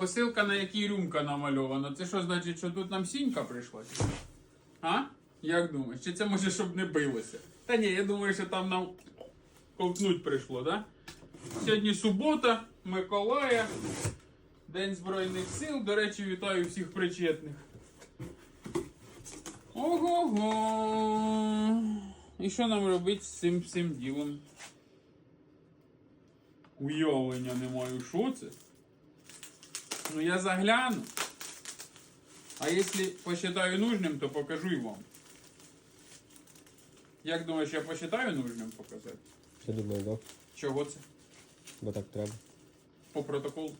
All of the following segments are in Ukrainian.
Посилка, на якій рюмка намальована. Це що значить, що тут нам сінька прийшла? А? Як думаєш? Чи це може, щоб не билося? Та ні, я думаю, що там нам ковтнуть прийшло, да? Сьогодні субота, Миколая, День Збройних сил. До речі, вітаю всіх причетних. Ого-го. І що нам робити з цим всім ділом? Уявлення не маю, що це? Ну я загляну. А если посчитаю нужным, то покажу и вам. Як думаєш, я посчитаю нужним показати? Я думаю, да. Чого це? Бо так треба. По протоколу.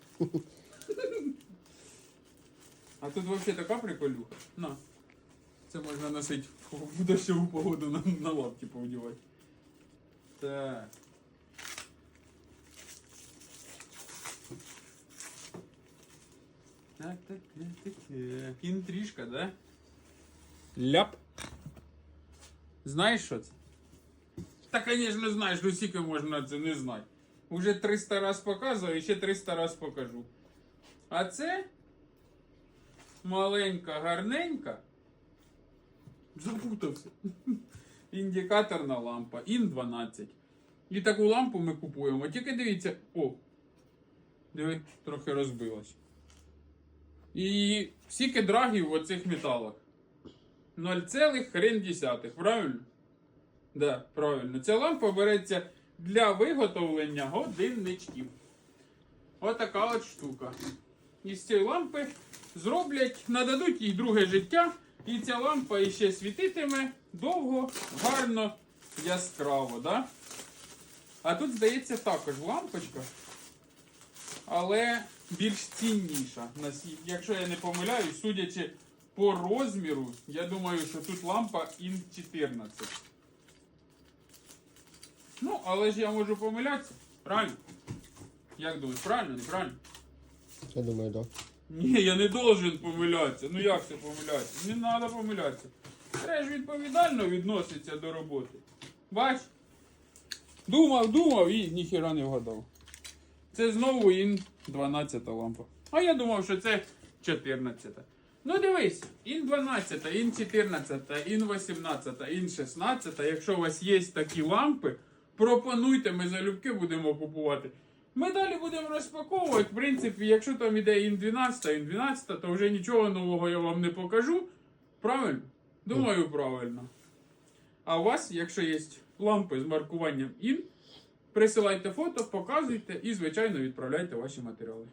А тут взагалі така приколюха. На. Це можна носити в дощову погоду на, на лапки повдівати. Так. Так, так, так, так, так. Інтрижка, да? Ляп. Знаєш що це? Та, звісно, знаєш, ну скільки можна це не знати. Уже 300 раз показую, і ще 300 раз покажу. А це маленька, гарненька. Запутався. Індикаторна лампа. Ін 12. І таку лампу ми купуємо. Тільки дивіться. О! Диви, трохи розбилась. І скільки драгів в оцих металах? 0, хрен десятих, правильно? Да, правильно. Ця лампа береться для виготовлення годинничків. Отака от штука. Із цієї лампи зроблять, нададуть їй друге життя, і ця лампа іще світитиме довго, гарно, яскраво. Да? А тут, здається, також лампочка, але більш цінніша. Якщо я не помиляюсь, судячи по розміру, я думаю, що тут лампа ін 14. Ну, але ж я можу помилятися. Правильно? Як думаєш, правильно, неправильно? Я думаю, да. Ні, я не должен помилятися. Ну як це помилятися? Не треба помилятися. Треба ж відповідально відноситься до роботи. Бач? Думав, думав і ніхіра не вгадав. Це знову ін 12 лампа. А я думав, що це 14. Ну дивись, ін 12, ін 14, ін 18, ін 16. Якщо у вас є такі лампи, пропонуйте, ми залюбки будемо купувати. Ми далі будемо розпаковувати. В принципі, якщо там іде ін 12, ін 12, то вже нічого нового я вам не покажу. Правильно? Думаю, правильно. А у вас, якщо є лампи з маркуванням ін, присилайте фото, показуйте і, звичайно, відправляйте ваші матеріали.